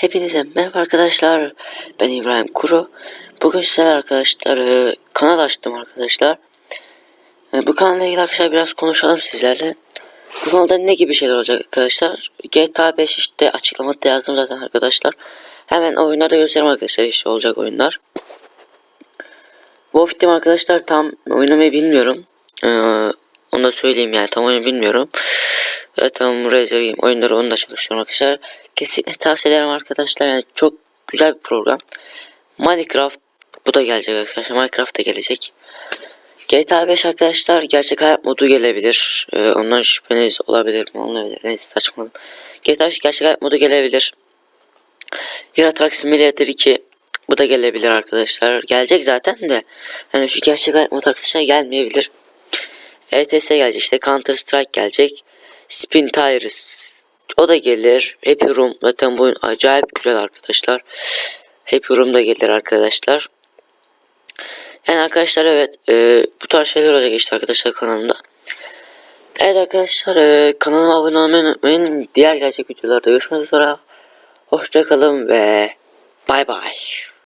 Hepinize merhaba arkadaşlar. Ben İbrahim Kuru. Bugün sizlerle arkadaşlar e, kanal açtım arkadaşlar. E, Bu kanalla ilgili arkadaşlar biraz konuşalım sizlerle. Bu kanalda ne gibi şeyler olacak arkadaşlar? GTA 5 işte açıklamada yazdım zaten arkadaşlar. Hemen oyunları göstereyim arkadaşlar işte olacak oyunlar. Wolf arkadaşlar tam oynamayı bilmiyorum. Ee, onu da söyleyeyim yani tam oyunu bilmiyorum. Zaten Razer Game oyunları onu da çalışıyorum arkadaşlar. Kesinlikle tavsiye ederim arkadaşlar. Yani çok güzel bir program. Minecraft bu da gelecek arkadaşlar. Minecraft da gelecek. GTA 5 arkadaşlar gerçek hayat modu gelebilir. Ee, ondan şüpheniz olabilir mi? Olabilir. Neyse saçmaladım. GTA 5 gerçek hayat modu gelebilir. Euro Truck Simulator 2 bu da gelebilir arkadaşlar. Gelecek zaten de. Hani şu gerçek hayat modu arkadaşlar gelmeyebilir. ETS gelecek işte Counter Strike gelecek. Spin Tires o da gelir. Happy Room zaten bu oyun acayip güzel arkadaşlar. Happy Room da gelir arkadaşlar. Yani arkadaşlar evet e, bu tarz şeyler olacak işte arkadaşlar kanalımda. Evet arkadaşlar e, kanalıma abone olmayı unutmayın. Diğer gerçek videolarda görüşmek üzere. Hoşçakalın ve bay bay.